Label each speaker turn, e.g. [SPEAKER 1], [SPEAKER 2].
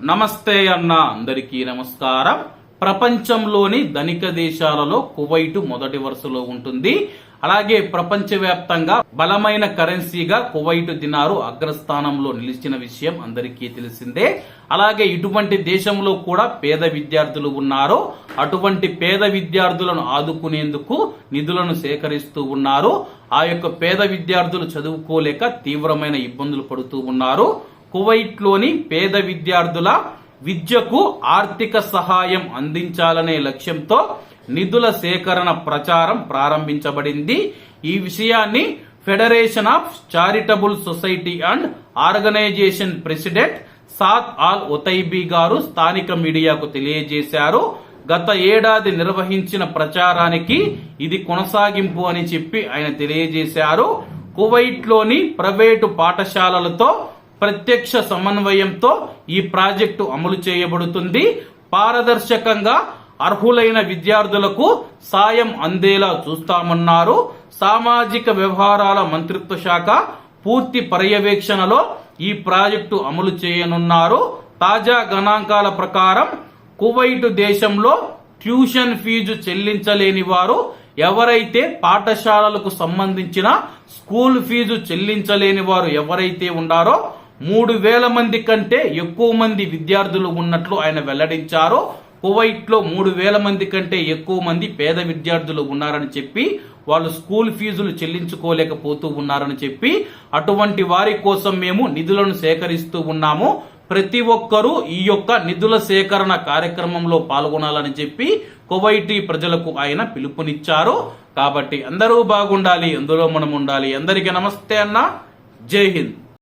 [SPEAKER 1] నమస్తే అన్న అందరికీ నమస్కారం. ప్రపంచంలోని ధనిక దేశాలలో కువైట్ మొదటి వరుసలో ఉంటుంది. అలాగే ప్రపంచవ్యాప్తంగా బలమైన కరెన్సీగా కువైట్ దినారు అగ్రస్థానంలో నిలిచిన విషయం అందరికీ తెలిసిందే. అలాగే ఇటువంటి దేశంలో కూడా పేద విద్యార్థులు ఉన్నారు. అటువంటి పేద విద్యార్థులను ఆదుకునేందుకు నిధులను సేకరిస్తూ ఉన్నారు. ఆ యొక్క పేద విద్యార్థులు చదువుకోలేక తీవ్రమైన ఇబ్బందులు పడుతూ ఉన్నారు. కువైట్లోని పేద విద్యార్థుల విద్యకు ఆర్థిక సహాయం అందించాలనే లక్ష్యంతో నిధుల సేకరణ ప్రచారం ప్రారంభించబడింది. ఈ విషయాన్ని federation of charitable society and organization president Saad Al Otaibi గారు స్థానిక మీడియాకు తెలియజేశారు. గత ఏడాది నిర్వహించిన ప్రచారానికి ఇది కొనసాగింపు అని చెప్పి ఆయన తెలియజేశారు. కువైట్లోని ప్రైవేటు పాఠశాలలతో ప్రత్యక్ష సమన్వయంతో ఈ ప్రాజెక్టు అమలు చేయబడుతుంది. పారదర్శకంగా అర్హులైన విద్యార్థులకు సాయం అందేలా చూస్తామన్నారు. సామాజిక వ్యవహారాల మంత్రిత్వ శాఖ పూర్తి పర్యవేక్షణలో ఈ ప్రాజెక్టు అమలు చేయనున్నారు. తాజా గణాంకాల ప్రకారం కువైట్ దేశంలో ట్యూషన్ ఫీజు చెల్లించలేని వారు ఎవరైతే పాఠశాలలకు సంబంధించిన స్కూల్ ఫీజు చెల్లించలేని వారు ఎవరైతే ఉన్నారో మూడు వేల మంది కంటే ఎక్కువ మంది విద్యార్థులు ఉన్నట్లు ఆయన వెల్లడించారు. కువైట్లో మూడు వేల మంది కంటే ఎక్కువ మంది పేద విద్యార్థులు ఉన్నారని చెప్పి వాళ్ళు స్కూల్ ఫీజులు చెల్లించుకోలేకపోతూ ఉన్నారని చెప్పి అటువంటి వారి కోసం మేము నిధులను సేకరిస్తూ ఉన్నాము. ప్రతి ఒక్కరూ ఈ యొక్క నిధుల సేకరణ కార్యక్రమంలో పాల్గొనాలని చెప్పి కువైటీ ప్రజలకు ఆయన పిలుపునిచ్చారు. కాబట్టి అందరూ బాగుండాలి అందులో మనం ఉండాలి. అందరికీ నమస్తే అన్న. జై హింద్.